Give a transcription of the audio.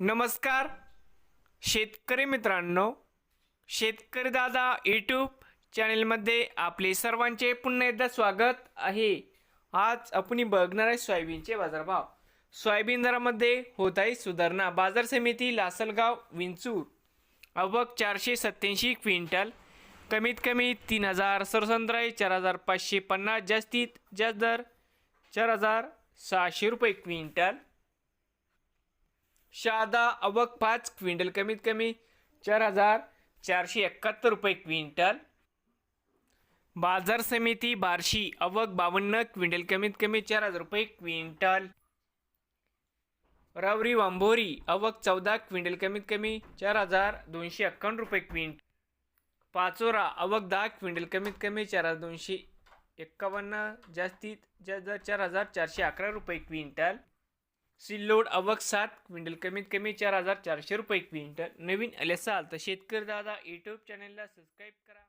नमस्कार. शेतकरी मित्रांनो शेतकरी दादा यूट्यूब चॅनेलमध्ये आपले सर्वांचे पुन्हा एकदा स्वागत आहे. आज आपण बघणार आहे सोयाबीनचे बाजारभाव. सोयाबीन दरामध्ये होत आहे सुधारणा. बाजार समिती लासलगाव विंचूर. अवक चारशे सत्याऐंशी क्विंटल. कमीत कमी तीन हजार सरसंद्राई चार हजार पाचशे पन्नास. जास्तीत जास्त दर चार हजार सहाशे रुपये क्विंटल. शादा अवक पाच क्विंटल कमीत कमी चार हजार चारशे एकाहत्तर रुपये क्विंटल. बाजार समिती बार्शी अवक बावन्न क्विंटल कमीत कमी चार हजार रुपये क्विंटल. रवरी वांभोरी अवक चौदा क्विंटल कमीत कमी चार हजार दोनशे एक्कावन्न रुपये क्विंट पाचोरा अवक दहा क्विंटल कमीत कमी चार हजार दोनशे एक्कावन्न जास्तीत जास्त चार हजार चारशे अकरा रुपये क्विंटल. सिल्लोड अवक सात क्विंटल कमीत कमी चार हजार चारशे रुपये क्विंटल. नवीन आले तर शेतकरी दादा यूट्यूब चॅनलला सबस्क्राईब करा.